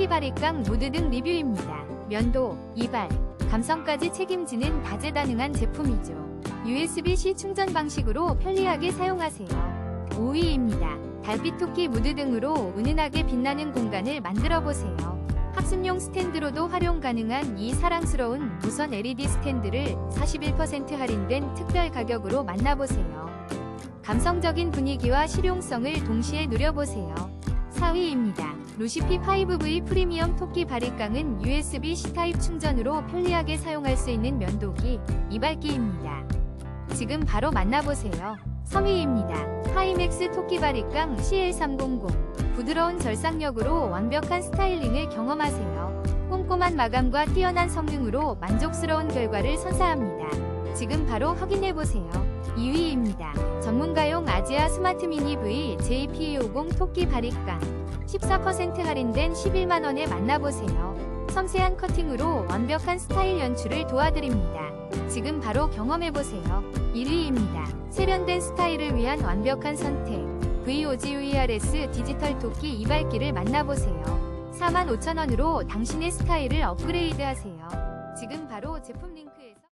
토끼 바리깡 무드 등 리뷰입니다. 면도, 이발, 감성까지 책임지는 다재다능한 제품이죠. USB-C 충전 방식으로 편리하게 사용하세요. 5위입니다. 달빛 토끼 무드 등으로 은은하게 빛나는 공간을 만들어 보세요. 학습용 스탠드로도 활용 가능한 이 사랑스러운 무선 LED 스탠드를 41% 할인된 특별 가격으로 만나보세요. 감성적인 분위기와 실용성을 동시에 누려보세요. 4위입니다. 루시피 5V 프리미엄 토끼 바리깡은 USB-C 타입 충전으로 편리하게 사용할 수 있는 면도기, 이발기입니다. 지금 바로 만나보세요. 3위입니다. 하이맥스 토끼 바리깡 CL300 부드러운 절삭력으로 완벽한 스타일링을 경험하세요. 꼼꼼한 마감과 뛰어난 성능으로 만족스러운 결과를 선사합니다. 지금 바로 확인해보세요. 2위입니다. 전문가용 아지아 스마트 미니 V JP50 토끼 바리깡 14% 할인된 11만원에 만나보세요. 섬세한 커팅으로 완벽한 스타일 연출을 도와드립니다. 지금 바로 경험해보세요. 1위입니다. 세련된 스타일을 위한 완벽한 선택. VOGVRS 디지털 토끼 이발기를 만나보세요. 45,000원으로 당신의 스타일을 업그레이드 하세요. 지금 바로 제품 링크에서